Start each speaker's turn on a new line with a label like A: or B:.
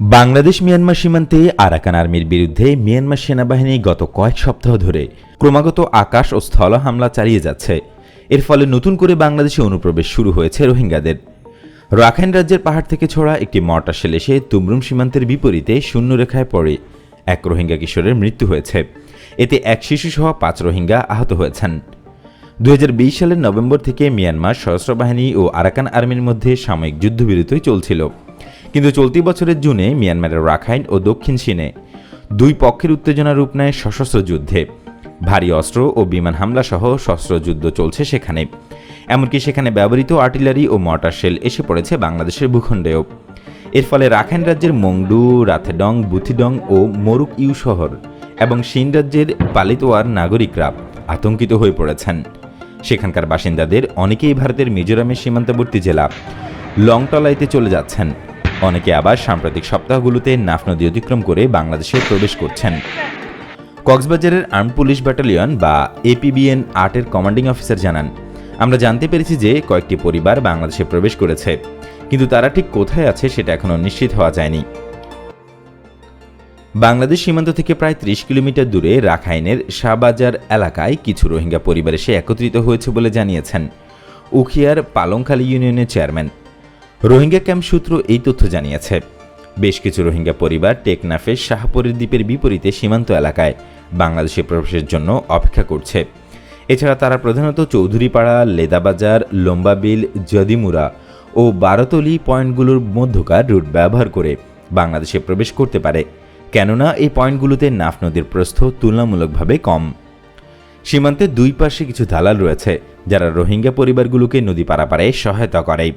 A: Bangladesh Myanmar সীমান্তে Arakan আর্মির বিরুদ্ধে মিয়ানমার সেনাবাহিনী গত কয়েক সপ্তাহ ধরে ক্রমাগত আকাশ ও স্থল হামলা চালিয়ে যাচ্ছে। এর ফলে নতুন করে বাংলাদেশে অনুপ্রবেশ শুরু হয়েছে রোহিঙ্গাদের। রাখাইন রাজ্যের পাহাড় থেকে ছোড়া একটি মর্টার শেল এসে তুমরুম সীমান্তের বিপরীতে শূন্যরেখায় পড়ে। এক রোহিঙ্গা কিশোরের মৃত্যু হয়েছে। এতে এক শিশুসহ পাঁচ রোহিঙ্গা আহত হয়েছেন। দুই হাজার বিশ সালের নভেম্বর থেকে মিয়ানমার সশস্ত্র বাহিনী ও আরাকান আর্মির মধ্যে সাময়িক যুদ্ধবিরতিই চলছিল। কিন্তু চলতি বছরের জুনে মিয়ানমারের রাখাইন ও দক্ষিণ চীনে দুই পক্ষের উত্তেজনা রূপ নেয় সশস্ত্র যুদ্ধে। ভারী অস্ত্র ও বিমান হামলা সহ সশস্ত্র যুদ্ধ চলছে সেখানে। এমনকি সেখানে ব্যবহৃত আর্টিলারি ও মর্টার শেল এসে পড়েছে বাংলাদেশের ভূখণ্ডেও। এর ফলে রাখাইন রাজ্যের মংডু, রাথেডং, বুথিডং ও মরুক ইউ শহর এবং সিন রাজ্যের পালিতোয়ার নাগরিকরা আতঙ্কিত হয়ে পড়েছেন। সেখানকার বাসিন্দাদের অনেকেই ভারতের মিজোরামের সীমান্তবর্তী জেলা লংটলাইতে চলে যাচ্ছেন। অনেকে আবার সাম্প্রতিক সপ্তাহগুলোতে নাফ নদী অতিক্রম করে বাংলাদেশে প্রবেশ করছেন। কক্সবাজারের আর্ম পুলিশ ব্যাটালিয়ন বা এপিবিএন আটের কমান্ডিং অফিসার জানান, আমরা জানতে পেরেছি যে কয়েকটি পরিবার বাংলাদেশে প্রবেশ করেছে, কিন্তু তারা ঠিক কোথায় আছে সেটা এখনও নিশ্চিত হওয়া যায়নি। বাংলাদেশ সীমান্ত থেকে প্রায় ত্রিশ কিলোমিটার দূরে রাখাইনের শাহবাজার এলাকায় কিছু রোহিঙ্গা পরিবার এসে একত্রিত হয়েছে বলে জানিয়েছেন। উখিয়ার পালংখালী ইউনিয়নের চেয়ারম্যান। রোহিঙ্গা ক্যাম্প সূত্র এই তথ্য জানিয়েছে। বেশ কিছু রোহিঙ্গা পরিবার টেকনাফের শাহপরের দ্বীপের বিপরীতে সীমান্ত এলাকায় বাংলাদেশে প্রবেশের জন্য অপেক্ষা করছে। এছাড়া তারা প্রধানত চৌধুরীপাড়া, লেদাবাজার, লম্বাবিল, জদিমুরা ও বারতলি পয়েন্টগুলোর মধ্যকার রুট ব্যবহার করে বাংলাদেশে প্রবেশ করতে পারে। কেননা এই পয়েন্টগুলোতে নাফ নদীর প্রস্থ তুলনামূলকভাবে কম। সীমান্তে দুই পাশে কিছু দালাল রয়েছে, যারা রোহিঙ্গা পরিবারগুলোকে নদী পারাপারে সহায়তা করে।